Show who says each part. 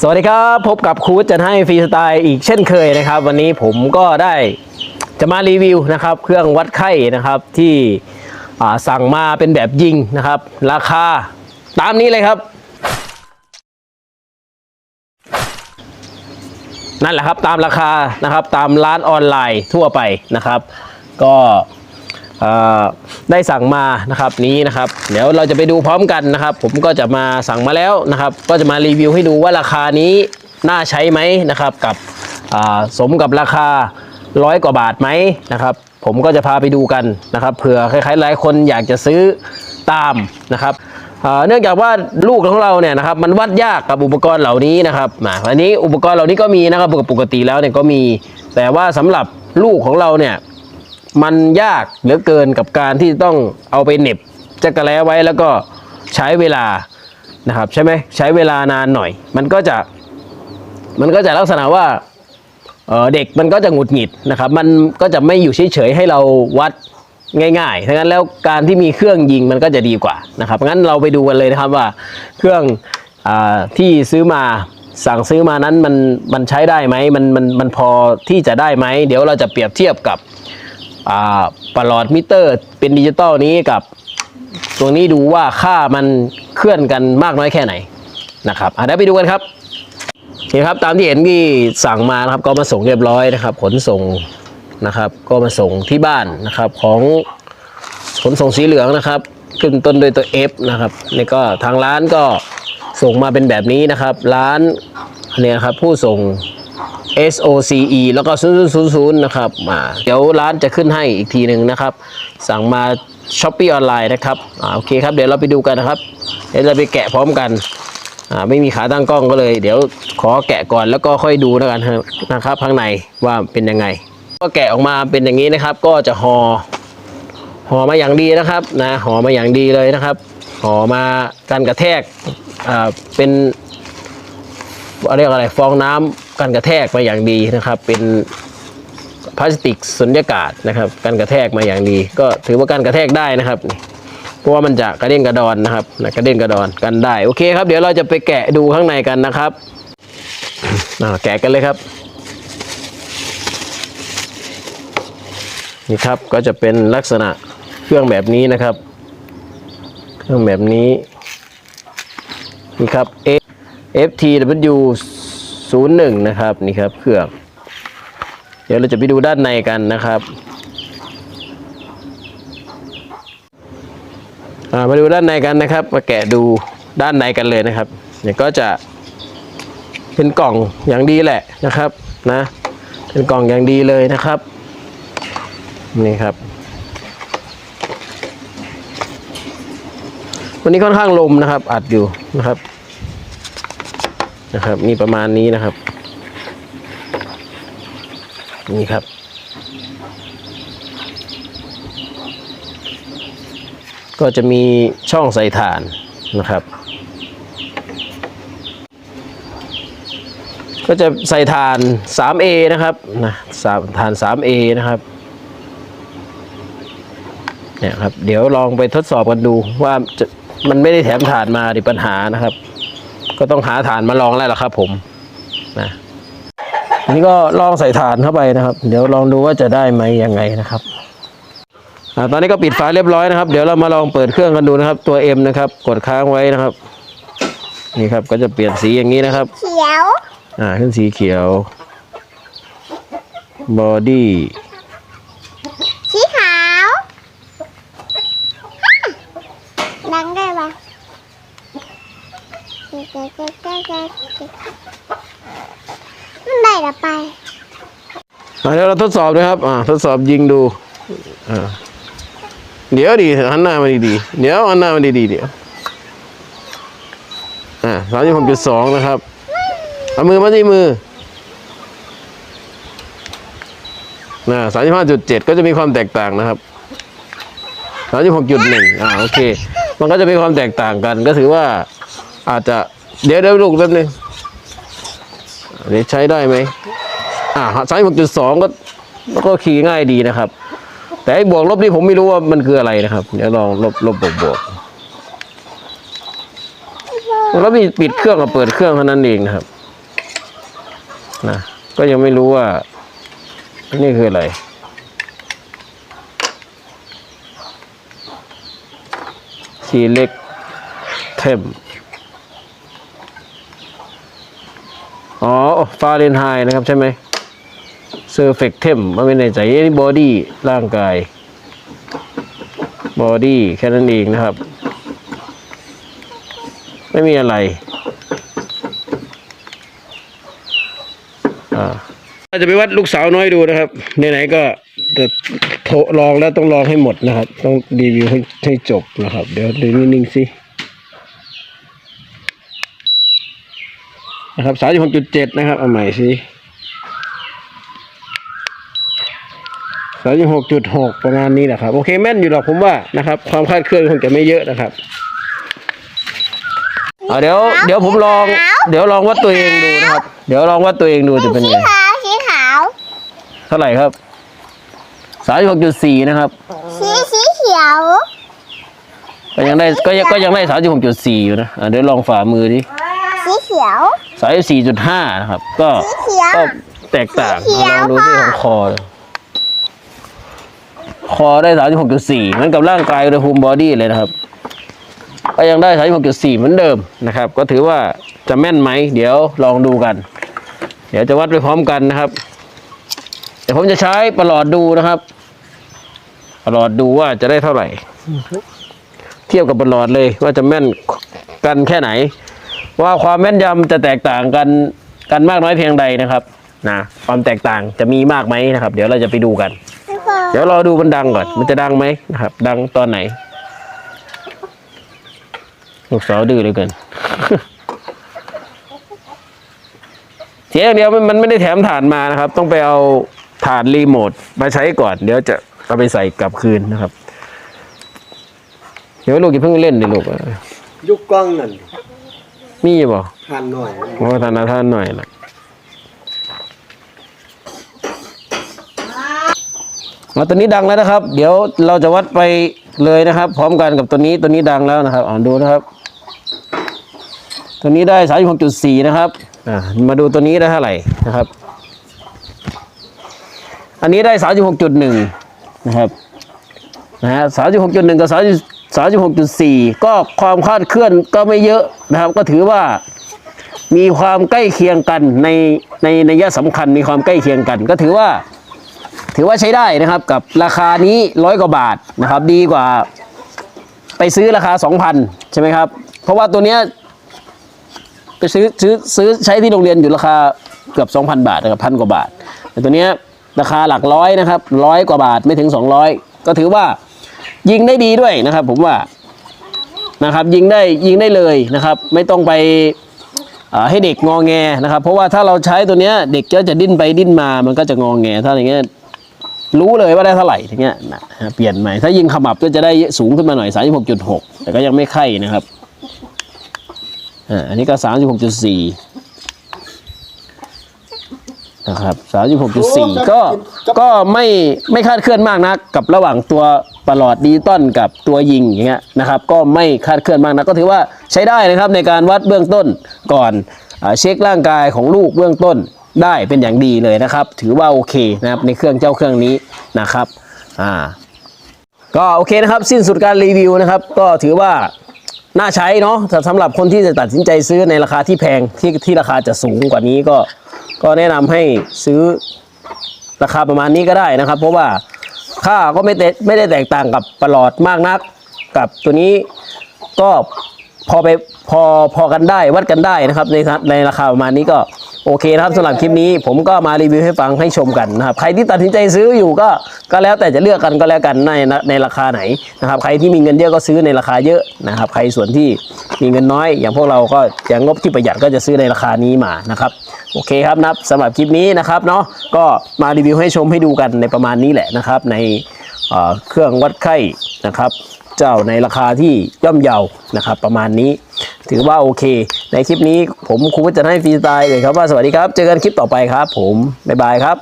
Speaker 1: สวัสดีครับ พบกับครูจันให้ฟรีสไตล์อีกเช่นเคยนะครับ วันนี้ผมก็ได้จะมารีวิวนะครับ เครื่องวัดไข้นะครับที่สั่งมาเป็นแบบยิงนะครับ ราคาตามนี้เลยครับ นั่นแหละครับตามราคานะครับตามร้านออนไลน์ทั่วไปนะครับ ก็ ได้สั่งมานะครับนี้นะครับเดี๋ยวเราจะไปดูพร้อมกันนะครับ ผมก็จะมาสั่งมาแล้วนะครับ ก็จะมารีวิวให้ดูว่าราคานี้น่าใช้ไหมนะครับ กับสมกับราคาร้อยกว่าบาทไหมนะครับ ผมก็จะพาไปดูกันนะครับเผื่อใครๆหลายคนอยากจะซื้อตามนะครับเนื่องจากว่าลูกของเราเนี่ยนะครับมันวัดยากกับอุปกรณ์เหล่านี้นะครับมาวันนี้อุปกรณ์เหล่านี้ก็มีนะครับปกติแล้วเนี่ยก็มี แต่ว่าสำหรับลูกของเราเนี่ย มันยากเหลือเกินกับการที่ต้องเอาไปเน็บจักระแล้ไว้แล้วก็ใช้เวลานะครับใช่ไหมใช้เวลานานหน่อย มันก็จะมันก็จะลักษณะว่าเเด็กมันก็จะหงุดหงิดนะครับ มันก็จะไม่อยู่เฉยๆให้เราวัดง่ายๆทั้งนั้นแล้วการที่มีเครื่องยิงมันก็จะดีกว่านะครับงั้นเราไปดูกันเลยนะครับว่าเครื่องอที่ซื้อมาสั่งซื้อมานั้นมันมันใช้ได้ไหมมันมันมันพอที่จะได้ไหมเดี๋ยวเราจะเปรียบเทียบกับ ประหลอดมิเตอร์เป็นดิจิตอลนี้กับตรงนี้ดูว่าค่ามันเคลื่อนกันมากน้อยแค่ไหนนะครับเดี๋ยวไปดูกันครับนี่ครับตามที่เห็นที่สั่งมานะครับก็มาส่งเรียบร้อยนะครับ ขนส่งนะครับ ก็มาส่งที่บ้านนะครับของขนส่งสีเหลืองนะครับ ขึ้นต้นด้วยตัว F นะครับนี่ก็ทางร้านก็ส่งมาเป็นแบบนี้นะครับ ร้านเนี่ยครับผู้ส่ง SOCE แล้วก็0000นะครับมาเดี๋ยวร้านจะขึ้นให้อีกทีหนึ่งนะครับ สั่งมา s h อ p e e ออนไลน์นะครับอ่าโอเคครับเดี๋ยวเราไปดูกันนะครับ เดี๋ยวเราไปแกะพร้อมกันอ่าไม่มีขาตั้งกล้องก็เลย เดี๋ยวขอแกะก่อนแล้วก็ค่อยดูแล้วกันนะครับข้างในว่าเป็นยังไง ก็แกะออกมาเป็นอย่างนี้นะครับ ก็จะห่อห่อมาอย่างดีนะครับนะห่อมาอย่างดีเลยนะครับห่อมากันกระแทกอ่าเป็นเรียกอะไรฟองน้ำ กันกระแทกมาอย่างดีนะครับ เป็นพลาสติกสุญญากาศนะครับกันกระแทกมาอย่างดี ก็ถือว่ากันกระแทกได้นะครับ เพราะว่ามันจะกระเด้งกระดอนนะครับกระเด้งกระดอนกันได้โอเคครับเดี๋ยวเราจะไปแกะดูข้างในกันนะครับแกะกันเลยครับนี่ครับก็จะเป็นลักษณะเครื่องแบบนี้นะครับ เครื่องแบบนี้นี่ครับ FTW 01 นะครับนี่ครับเครื่อง เดี๋ยวเราจะไปดูด้านในกันนะครับมาดูด้านในกันนะครับ มาแกะดูด้านในกันเลยนะครับเนี่ยก็จะเป็นกล่องอย่างดีแหละนะครับนะเป็นกล่องอย่างดีเลยนะครับนี่ครับ วันนี้ค่อนข้างลมนะครับ อัดอยู่นะครับ นะครับ มีประมาณนี้นะครับ นี่ครับ ก็จะมีช่องใส่ถ่านนะครับ ก็จะใส่ถ่าน 3A นะครับนะสามถ่าน 3A นะครับเนี่ยครับ เดี๋ยวลองไปทดสอบกันดูว่ามันไม่ได้แถมถ่านมาดิปัญหานะครับ ก็ต้องหาถ่านมาลองแล้วล่ะครับ ผมนะอันนี้ก็ลองใส่ถ่านเข้าไปนะครับ เดี๋ยวลองดูว่าจะได้ไหมยังไงนะครับอ่าตอนนี้ก็ปิดฝาเรียบร้อยนะครับ เดี๋ยวเรามาลองเปิดเครื่องกันดูนะครับ ตัว M นะครับ กดค้างไว้นะครับ นี่ครับก็จะเปลี่ยนสีอย่างนี้นะครับ
Speaker 2: เขียว
Speaker 1: อ่าขึ้นสีเขียวบอดี้
Speaker 2: สีขาวดังได้ปะ มันได้ละไป
Speaker 1: อะเดี๋ยวเราทดสอบนะครับ อ่า ทดสอบยิงดู อ่า เดี๋ยวดีหันหน้ามาดีๆ เดี๋ยวหันหน้ามาดีๆเดี๋ยว อ่าสามสิบหกจุดสองนะครับ เอามือมาที่มือนะสามสิบห้าจุดเจ็ดก็จะมีความแตกต่างนะครับสามสิบหกจุดหนึ่งอ่า โอเค มันก็จะมีความแตกต่างกัน ก็ถือว่าอาจจะ เดี๋ยวเดี๋ยวลูกแป๊บนึงเดี๋ยวใช้ได้ไหมอ่าสามหกจุดสองก็ก็ขี่ง่ายดีนะครับ แต่ไอ้บวกลบนี่ผมไม่รู้ว่ามันคืออะไรนะครับ เดี๋ยวลองลบลบบวกบวก
Speaker 2: โอ้
Speaker 1: มันก็มีปิดเครื่องกับเปิดเครื่องเท่านั้นเองนะครับนะก็ยังไม่รู้ว่า นี่คืออะไรสีเล็กเทม อ๋อฟาเรนไฮนะครับใช่ไหมเซอร์เฟกเทมมันเป็นในใจนี่บอดี้ร่างกายบอดี้แค่นั้นเองนะครับ ไม่มีอะไรอาเราจะไปวัดลูกสาวน้อยดูนะครับไหนๆก็จะโทรลองแล้วต้องลองให้หมดนะครับ ต้องรีวิวให้ให้จบนะครับ เดี๋ยวดูนิ่งๆสิ นะครับสามสิบหกจุดเจ็ดนะครับเอาใหม่สิสามสิบหกจุดหกประมาณนี้แหละครับ โอเคแม่นอยู่หรอกผมว่านะครับ ความคาดเคลื่อนคงจะไม่เยอะนะครับเอาเดี๋ยวเดี๋ยวผมลอง เดี๋ยวลองวัดตัวเองดูนะครับ เดี๋ยวลองวัดตัวเองดูจะเป็น
Speaker 2: สี
Speaker 1: ไง
Speaker 2: ขาวสีขาว
Speaker 1: เท่าไหร่ครับสามสิบหกจุดสี่นะครับ
Speaker 2: สีสีเขียว
Speaker 1: ก็ยังได้ก็ยังก็ยังได้สามสิบหกจุดสี่อยู่นะอะเดี๋ยวลองฝ่ามือดิ
Speaker 2: สีเขียว
Speaker 1: สามสิบสี่จุดห้านะครับ ก็
Speaker 2: สีเขียว
Speaker 1: ก็แตกต่าง
Speaker 2: สีเขียว
Speaker 1: ลองดูที่ของคอเลยคอได้สามสิบหกจุดสี่เหมือนกับร่างกายอุณหภูมิบอดี้เลยนะครับ ก็ยังได้สามสิบหกจุดสี่เหมือนเดิมนะครับ ก็ถือว่าจะแม่นไหม เดี๋ยวลองดูกัน เดี๋ยวจะวัดไปพร้อมกันนะครับ เดี๋ยวผมจะใช้ประหลอดดูนะครับ ประหลอดดูว่าจะได้เท่าไหร่ เทียบกับประหลอดเลยว่าจะแม่นกันแค่ไหน ว่าความแม่นยำจะแตกต่างกันกันมากน้อยเพียงใดนะครับนะความแตกต่างจะมีมากไหมนะครับ เดี๋ยวเราจะไปดูกัน
Speaker 2: แล้วก็
Speaker 1: เดี๋ยวรอดูมันดังก่อน มันจะดังไหมนะครับ ดังตอนไหนลูกสาวดื้อเหลยเกินเสียอย่างเดียวมันมันไม่ได้แถมฐานมานะครับ ต้องไปเอาฐานรีโมทมาใช้ก่อน เดี๋ยวจะเอาไปใส่กลับคืนนะครับ เดี๋ยวลูกอย่าเพิ่งเล่นดิลูก
Speaker 3: ยุคกล้องนั่น
Speaker 1: มีบ่
Speaker 3: ทานหน่อย
Speaker 1: โอ้ทานทานหน่อยล่ะมาตัวนี้ดังแล้วนะครับ เดี๋ยวเราจะวัดไปเลยนะครับ พร้อมกันกับตัวนี้ตัวนี้ดังแล้วนะครับอ่านดูนะครับ ตัวนี้ได้สามจุดสี่นะครับอ่ามาดูตัวนี้ได้เท่าไหร่นะครับ อันนี้ได้สามสิบหกจุดหนึ่งนะครับนะฮะสามสิบหกจุดหนึ่งกับสามสิบ 36.4 ก็ความคลาดเคลื่อนก็ไม่เยอะนะครับ ก็ถือว่ามีความใกล้เคียงกันในในในยะสำคัญมีความใกล้เคียงกัน ก็ถือว่า ถือว่าใช้ได้นะครับกับราคานี้ร้อยกว่าบาทนะครับ ดีกว่าไปซื้อราคา 2,000 ใช่ไหมครับ เพราะว่าตัวเนี้ยไปซื้อซื้อซื้อใช้ที่โรงเรียนอยู่ราคาเกือบ 2,000 บาทนะครับพันกว่าบาทแต่ตัวเนี้ยราคาหลักร้อยนะครับร้อยกว่าบาทไม่ถึง 200 ก็ถือว่า ยิงได้ดีด้วยนะครับ ผมว่านะครับ ยิงได้ยิงได้เลยนะครับ ไม่ต้องไปให้เด็กงอแงนะครับ เพราะว่าถ้าเราใช้ตัวเนี้ยเด็กก็จะดิ้นไปดิ้นมามันก็จะงอแงถ้าอย่างเงี้ยรู้เลยว่าได้เท่าไหร่ทีเงี้ยนะเปลี่ยนใหม่ถ้ายิงขมับก็จะได้สูงขึ้นมาหน่อย 36.6 แต่ก็ยังไม่ไข่นะครับอ่าอันนี้ก็ 36.4 นะครับ 36.4 ก็ก็ไม่ไม่คาดเคลื่อนมากนักกับระหว่างตัว ประหลอดดิจิตอลกับตัวยิงอย่างเงี้ยนะครับ ก็ไม่คาดเคลื่อนมากนักก็ถือว่าใช้ได้นะครับในการวัดเบื้องต้นก่อนอเช็คร่างกายของลูกเบื้องต้นได้เป็นอย่างดีเลยนะครับ ถือว่าโอเคนะครับในเครื่องเจ้าเครื่องนี้นะครับอ่าก็โอเคนะครับ สิ้นสุดการรีวิวนะครับ ก็ถือว่าน่าใช้เนาะสำหรับคนที่จะตัดสินใจซื้อในราคาที่แพงที่ที่ราคาจะสูงกว่านี้ก็ ก็แนะนำให้ซื้อราคาประมาณนี้ก็ได้นะครับ เพราะว่า ค่าก็ไม่ได้ไม่ได้แตกต่างกับประหลอดมากนัก กับตัวนี้ก็พอไปพอพอกันได้วัดกันได้นะครับ ในในราคาประมาณนี้ก็ โอเคนะครับสำหรับคลิปนี้ผมก็มารีวิวให้ฟังให้ชมกันนะครับ ใครที่ตัดสินใจซื้ออยู่ก็ก็แล้วแต่จะเลือกกันก็แล้วกันในในราคาไหนนะครับ ใครที่มีเงินเยอะก็ซื้อในราคาเยอะนะครับ ใครส่วนที่มีเงินน้อย อย่างพวกเราก็อย่างงบที่ประหยัดก็จะซื้อในราคานี้มานะครับโอเคครับนับสำหรับคลิปนี้นะครับเนาะก็มารีวิวให้ชมให้ดูกันในประมาณนี้แหละนะครับ ในเอ่อเครื่องวัดไข้นะครับ เจ้าในราคาที่ย่อมเยานะครับ ประมาณนี้ ถือว่าโอเค ในคลิปนี้ผมครูจะให้ฟรีสไตล์เลยครับว่าสวัสดีครับ เจอกันคลิปต่อไปครับ ผมบ๊ายบายครับ